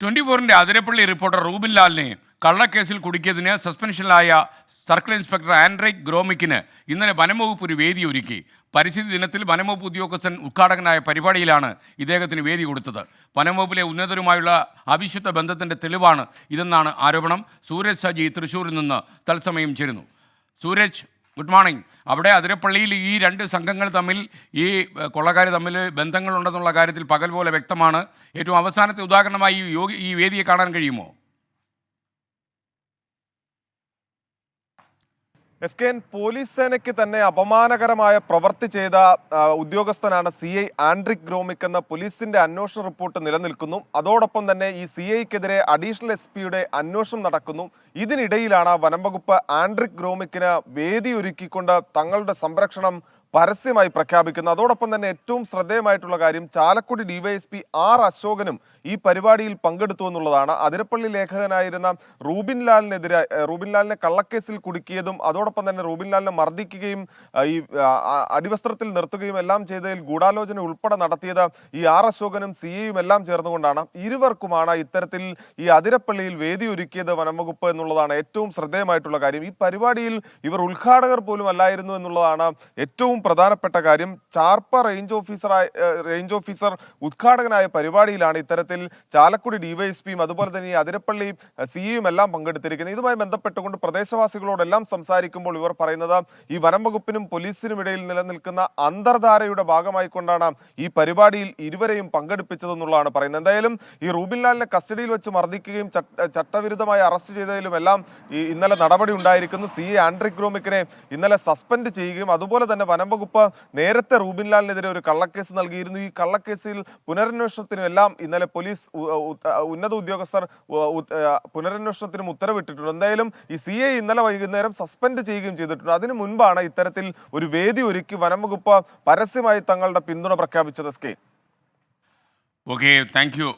Twenty ഫോറിന്റെ Athirappilly reporter Rubin ലാലിനെ കള്ളക്കേസിൽ കുടുക്കിയതിന് സസ്പെൻഷനിലായ സർക്കിൾ ഇൻസ്പെക്ടർ ആൻഡ്രിക് ഗ്രോമിക്കിന് ഇന്നലെ വനംവകുപ്പ് ഒരു വേദി ഒരുക്കി. പരിസ്ഥിതി ദിനത്തിൽ വനംവകുപ്പ് ഉദ്യോഗസ്ഥൻ ഉദ്ഘാടകനായ പരിപാടിയിലാണ് ഇദ്ദേഹത്തിന് വേദി കൊടുത്തത്. വനംവകുപ്പിലെ ഉന്നതരുമായുള്ള അവിശുദ്ധ ബന്ധത്തിന്റെ തെളിവാണ് ഇതെന്നാണ് ആരോപണം. സൂരജ് സജി തൃശൂരിൽ നിന്ന് തത്സമയം ചേരുന്നു. Sooraj good morning. അവിടെ അതിരപ്പള്ളിയിൽ ഈ രണ്ട് സംഘങ്ങൾ തമ്മിൽ ഈ കൊള്ളക്കാർ തമ്മിൽ ബന്ധങ്ങളുണ്ടെന്നുള്ള കാര്യത്തിൽ പകൽ പോലെ വ്യക്തമാണ്. ഏറ്റവും അവസാനത്തെ ഉദാഹരണമായി ഈ യോഗി ഈ വേദിയെ കാണാൻ കഴിയുമോ? എസ് കെ എൻ പോലീസ് സേനയ്ക്ക് തന്നെ അപമാനകരമായ പ്രവൃത്തി ചെയ്ത ഉദ്യോഗസ്ഥനാണ് സി ഐ ആൻഡ്രിക് ഗ്രോമിക് എന്ന പോലീസിന്റെ അന്വേഷണ റിപ്പോർട്ട് നിലനിൽക്കുന്നു. അതോടൊപ്പം തന്നെ ഈ സി ഐക്കെതിരെ അഡീഷണൽ എസ് പിയുടെ അന്വേഷണം നടക്കുന്നു. ഇതിനിടയിലാണ് വനം വകുപ്പ് ആൻഡ്രിക് ഗ്രോമിക്കിന് വേദി ഒരുക്കിക്കൊണ്ട് തങ്ങളുടെ സംരക്ഷണം പരസ്യമായി പ്രഖ്യാപിക്കുന്നത് അതോടൊപ്പം തന്നെ ഏറ്റവും ശ്രദ്ധേയമായിട്ടുള്ള കാര്യം ചാലക്കുടി ഡിവൈഎസ്പി ആർ അശോകനും ഈ പരിപാടിയിൽ പങ്കെടുത്തു എന്നുള്ളതാണ്. അതിരപ്പള്ളി ലേഖകനായിരുന്ന റൂബിൻ ലാലിനെതിരെ റൂബിൻ ലാലിനെ കള്ളക്കേസിൽ കുടുക്കിയതും അതോടൊപ്പം തന്നെ റൂബിൻ ലാലിനെ മർദ്ദിക്കുകയും ഈ അടിവസ്ത്രത്തിൽ നിർത്തുകയും എല്ലാം ചെയ്തതിൽ ഗൂഢാലോചന ഉൾപ്പെടെ നടത്തിയത് ഈ ആർ അശോകനും സി എയും എല്ലാം ചേർന്നുകൊണ്ടാണ്. ഇരുവർക്കുമാണ് ഇത്തരത്തിൽ ഈ അതിരപ്പള്ളിയിൽ വേദി ഒരുക്കിയത് വനംവകുപ്പ് എന്നുള്ളതാണ് ഏറ്റവും ശ്രദ്ധേയമായിട്ടുള്ള കാര്യം. ഈ പരിപാടിയിൽ ഇവർ ഉദ്ഘാടകർ പോലും അല്ലായിരുന്നു എന്നുള്ളതാണ് ഏറ്റവും പ്രധാനപ്പെട്ട കാര്യം ചാർപ്പ റേഞ്ച് ഓഫീസറായ റേഞ്ച് ഓഫീസർ ഉദ്ഘാടകനായ പരിപാടിയിലാണ് ഇത്തരത്തിൽ ചാലക്കുടി ഡിവൈഎസ്പിയും അതുപോലെ തന്നെ അതിരപ്പള്ളി സിഇയും എല്ലാം പങ്കെടുത്തിരിക്കുന്നത്. ഇതുമായി ബന്ധപ്പെട്ടുകൊണ്ട് പ്രദേശവാസികളോടെല്ലാം സംസാരിക്കുമ്പോൾ ഇവർ പറയുന്നത് ഈ വനം വകുപ്പിനും പോലീസിനും ഇടയിൽ നിലനിൽക്കുന്ന അന്തർധാരയുടെ ഭാഗമായി കൊണ്ടാണ് ഈ പരിപാടിയിൽ ഇരുവരെയും പങ്കെടുപ്പിച്ചതെന്നുള്ളതാണ് പറയുന്നത്. എന്തായാലും ഈ റൂബിൻലാലിനെ കസ്റ്റഡിയിൽ വെച്ച് മർദ്ദിക്കുകയും ചട്ടവിരുദ്ധമായി അറസ്റ്റ് ചെയ്തതിലും എല്ലാം ഇന്നലെ നടപടി ഉണ്ടായിരിക്കുന്നു. സി ആൻഡ്രിക് ഗ്രോമിക്കിനെ ഇന്നലെ സസ്പെൻഡ് ചെയ്യുകയും അതുപോലെ തന്നെ വനം വകുപ്പ് നേരത്തെ റൂബിൻ ലാലിനെതിരെ ഒരു കള്ളക്കേസ് നൽകിയിരുന്നു. ഈ കള്ളക്കേസിൽ പുനരന്വേഷണത്തിനും എല്ലാം ഇന്നലെ പോലീസ് ഉന്നത ഉദ്യോഗസ്ഥർ പുനരന്വേഷണത്തിനും ഉത്തരവിട്ടിട്ടുണ്ട്. എന്തായാലും ഈ സി ഇന്നലെ വൈകുന്നേരം സസ്പെൻഡ് ചെയ്യുകയും ചെയ്തിട്ടുണ്ട്. അതിനു മുൻപാണ് ഇത്തരത്തിൽ ഒരു വേദി ഒരുക്കി വനം വകുപ്പ് പരസ്യമായി തങ്ങളുടെ പിന്തുണ പ്രഖ്യാപിച്ചത് എസ് ഓക്കെ താങ്ക് യു